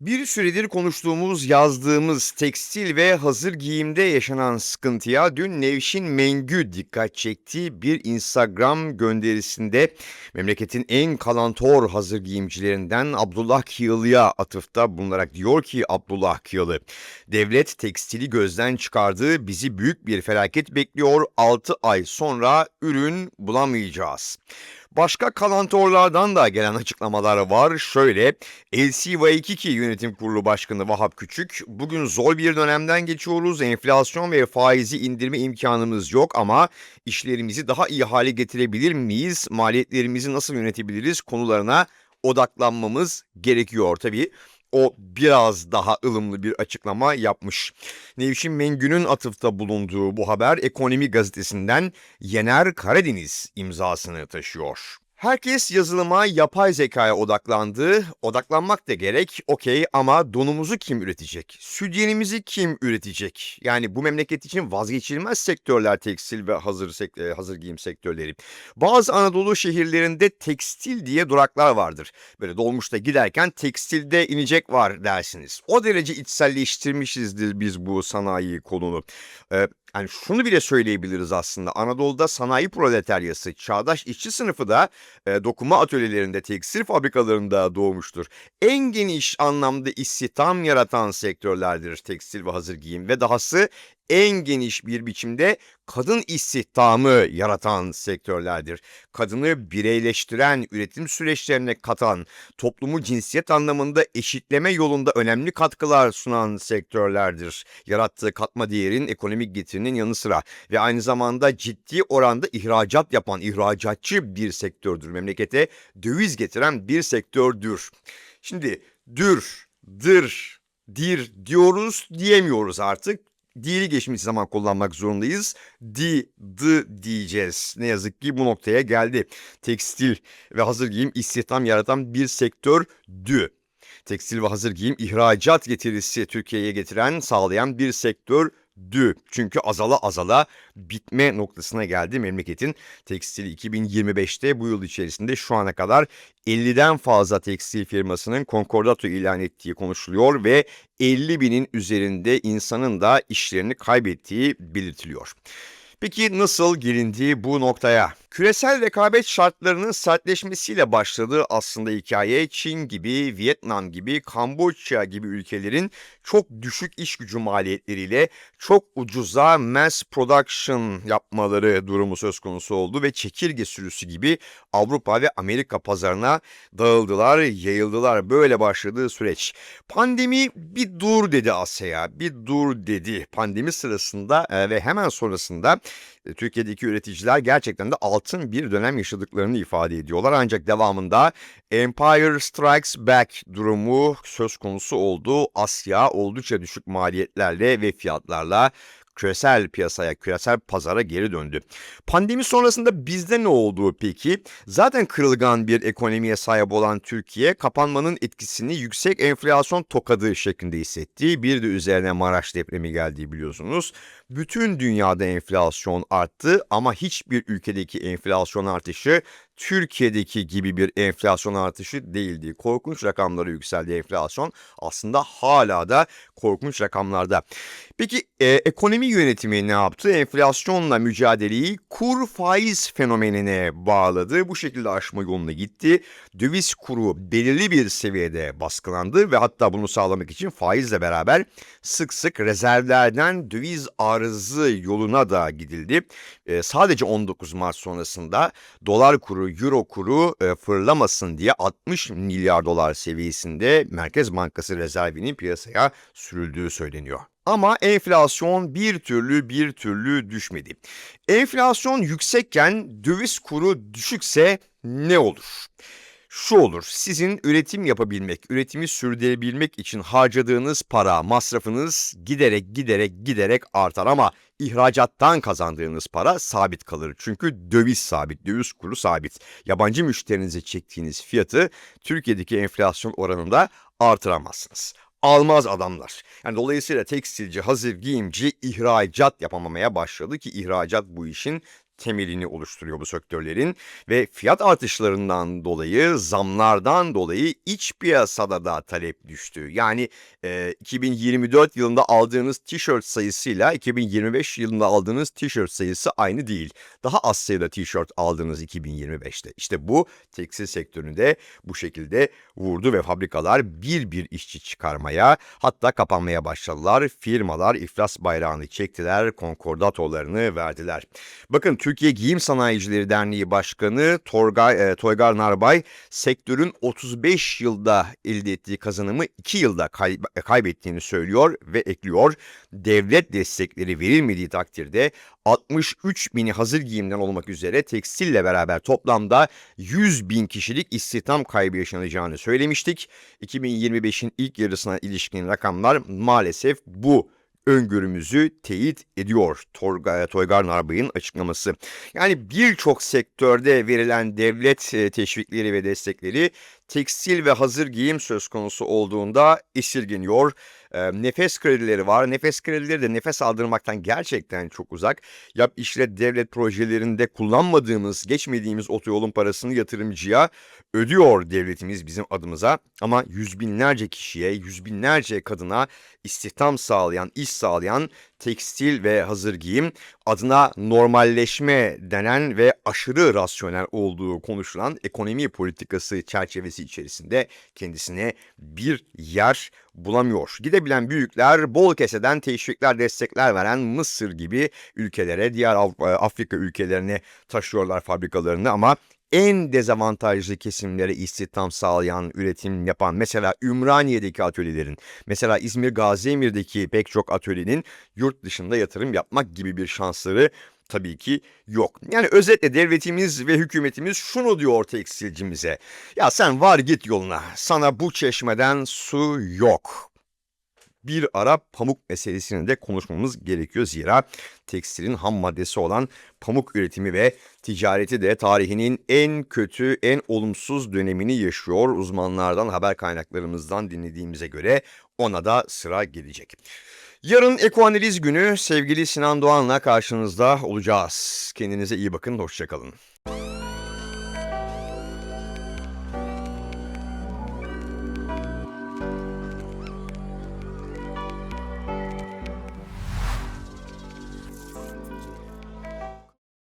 Bir süredir konuştuğumuz, yazdığımız tekstil ve hazır giyimde yaşanan sıkıntıya dün Nevşin Mengü dikkat çekti. Bir Instagram gönderisinde memleketin en kalantor hazır giyimcilerinden Abdullah Kiyılı'ya atıfta bulunarak diyor ki Abdullah Kiyalı, devlet tekstili gözden çıkardı, bizi büyük bir felaket bekliyor, 6 ay sonra ürün bulamayacağız. Başka kalantorlardan da gelen açıklamalar var. Şöyle, LCY2 Yönetim Kurulu Başkanı Vahap Küçük, bugün zor bir dönemden geçiyoruz. Enflasyon ve faizi indirme imkanımız yok ama işlerimizi daha iyi hale getirebilir miyiz? Maliyetlerimizi nasıl yönetebiliriz konularına odaklanmamız gerekiyor. Tabii o biraz daha ılımlı bir açıklama yapmış. Nevşin Mengü'nün atıfta bulunduğu bu haber Ekonomi Gazetesi'nden Yener Karadeniz imzasını taşıyor. Herkes yazılıma, yapay zekaya odaklandı. Odaklanmak da gerek, okey ama donumuzu kim üretecek? Sütyenimizi kim üretecek? Yani bu memleket için vazgeçilmez sektörler tekstil ve hazır e, hazır giyim sektörleri. Bazı Anadolu şehirlerinde tekstil diye duraklar vardır. Böyle dolmuşta giderken tekstilde inecek var dersiniz. O derece içselleştirmişizdir biz bu sanayi kolunu. Ee, yani şunu bile söyleyebiliriz aslında. Anadolu'da sanayi proletaryası, çağdaş işçi sınıfı da e, dokuma atölyelerinde, tekstil fabrikalarında doğmuştur. En geniş anlamda istihdam yaratan sektörlerdir tekstil ve hazır giyim ve dahası en geniş bir biçimde kadın istihdamı yaratan sektörlerdir. Kadını bireyleştiren, üretim süreçlerine katan, toplumu cinsiyet anlamında eşitleme yolunda önemli katkılar sunan sektörlerdir. Yarattığı katma değerin ekonomik getirinin yanı sıra ve aynı zamanda ciddi oranda ihracat yapan, ihracatçı bir sektördür. Memlekete döviz getiren bir sektördür. Şimdi dür, dır, dir diyoruz diyemiyoruz artık dili geçmiş zaman kullanmak zorundayız. Di, dı diyeceğiz. Ne yazık ki bu noktaya geldi. Tekstil ve hazır giyim istihdam yaratan bir sektör dü. Tekstil ve hazır giyim ihracat getirisi Türkiye'ye getiren, sağlayan bir sektör dü. Çünkü azala azala bitme noktasına geldi memleketin tekstili 2025'te bu yıl içerisinde şu ana kadar 50'den fazla tekstil firmasının konkordato ilan ettiği konuşuluyor ve 50 binin üzerinde insanın da işlerini kaybettiği belirtiliyor. Peki nasıl gelindi bu noktaya? Küresel rekabet şartlarının sertleşmesiyle başladı aslında hikaye. Çin gibi, Vietnam gibi, Kamboçya gibi ülkelerin çok düşük iş gücü maliyetleriyle çok ucuza mass production yapmaları durumu söz konusu oldu ve çekirge sürüsü gibi Avrupa ve Amerika pazarına dağıldılar, yayıldılar. Böyle başladığı süreç. Pandemi bir dur dedi Asya'ya, bir dur dedi. Pandemi sırasında e, ve hemen sonrasında e, Türkiye'deki üreticiler gerçekten de altın bir dönem yaşadıklarını ifade ediyorlar. Ancak devamında Empire Strikes Back durumu söz konusu oldu. Asya oldukça düşük maliyetlerle ve fiyatlarla küresel piyasaya, küresel pazara geri döndü. Pandemi sonrasında bizde ne oldu peki? Zaten kırılgan bir ekonomiye sahip olan Türkiye kapanmanın etkisini yüksek enflasyon tokadı şeklinde hissetti. Bir de üzerine Maraş depremi geldiği biliyorsunuz. Bütün dünyada enflasyon arttı ama hiçbir ülkedeki enflasyon artışı Türkiye'deki gibi bir enflasyon artışı değildi. Korkunç rakamlara yükseldi enflasyon. Aslında hala da korkunç rakamlarda. Peki e, ekonomi yönetimi ne yaptı? Enflasyonla mücadeleyi kur faiz fenomenine bağladı. Bu şekilde aşma yoluna gitti. Döviz kuru belirli bir seviyede baskılandı ve hatta bunu sağlamak için faizle beraber sık sık rezervlerden döviz arızı yoluna da gidildi. E, sadece 19 Mart sonrasında dolar kuru, euro kuru e, fırlamasın diye 60 milyar dolar seviyesinde Merkez Bankası rezervinin piyasaya sürüldüğü söyleniyor. Ama enflasyon bir türlü bir türlü düşmedi. Enflasyon yüksekken döviz kuru düşükse ne olur? Şu olur, sizin üretim yapabilmek, üretimi sürdürebilmek için harcadığınız para, masrafınız giderek giderek giderek artar ama ihracattan kazandığınız para sabit kalır. Çünkü döviz sabit, döviz kuru sabit. Yabancı müşterinize çektiğiniz fiyatı Türkiye'deki enflasyon oranında artıramazsınız almaz adamlar. Yani dolayısıyla tekstilci, hazır giyimci ihracat yapamamaya başladı ki ihracat bu işin temelini oluşturuyor bu sektörlerin ve fiyat artışlarından dolayı, zamlardan dolayı iç piyasada da talep düştü. Yani e, 2024 yılında aldığınız tişört sayısıyla 2025 yılında aldığınız tişört sayısı aynı değil. Daha az sayıda tişört aldınız 2025'te. İşte bu tekstil sektöründe bu şekilde vurdu ve fabrikalar bir bir işçi çıkarmaya hatta kapanmaya başladılar. Firmalar iflas bayrağını çektiler, konkordatolarını verdiler. Bakın Türkiye Giyim Sanayicileri Derneği Başkanı Torgay, e, Toygar Narbay sektörün 35 yılda elde ettiği kazanımı 2 yılda kay- kaybettiğini söylüyor ve ekliyor. Devlet destekleri verilmediği takdirde 63 bini hazır giyimden olmak üzere tekstille beraber toplamda 100 bin kişilik istihdam kaybı yaşanacağını söylemiştik. 2025'in ilk yarısına ilişkin rakamlar maalesef bu öngörümüzü teyit ediyor Torga, Toygar Narbay'ın açıklaması. Yani birçok sektörde verilen devlet e, teşvikleri ve destekleri tekstil ve hazır giyim söz konusu olduğunda esirgeniyor. Nefes kredileri var. Nefes kredileri de nefes aldırmaktan gerçekten çok uzak. Yap işlet devlet projelerinde kullanmadığımız, geçmediğimiz otoyolun parasını yatırımcıya ödüyor devletimiz bizim adımıza. Ama yüz binlerce kişiye, yüz binlerce kadına istihdam sağlayan, iş sağlayan tekstil ve hazır giyim adına normalleşme denen ve aşırı rasyonel olduğu konuşulan ekonomi politikası çerçevesi içerisinde kendisine bir yer bulamıyor. Gidebilen büyükler bol keseden teşvikler, destekler veren Mısır gibi ülkelere, diğer Av- Afrika ülkelerine taşıyorlar fabrikalarını ama en dezavantajlı kesimlere istihdam sağlayan, üretim yapan mesela Ümraniye'deki atölyelerin, mesela İzmir Gaziemir'deki pek çok atölyenin yurt dışında yatırım yapmak gibi bir şansları tabii ki yok. Yani özetle devletimiz ve hükümetimiz şunu diyor tekstilcimize. Ya sen var git yoluna. Sana bu çeşmeden su yok. Bir ara pamuk meselesini de konuşmamız gerekiyor zira tekstilin ham maddesi olan pamuk üretimi ve ticareti de tarihinin en kötü, en olumsuz dönemini yaşıyor. Uzmanlardan, haber kaynaklarımızdan dinlediğimize göre ona da sıra gelecek. Yarın ekoanaliz günü sevgili Sinan Doğan'la karşınızda olacağız. Kendinize iyi bakın, hoşçakalın.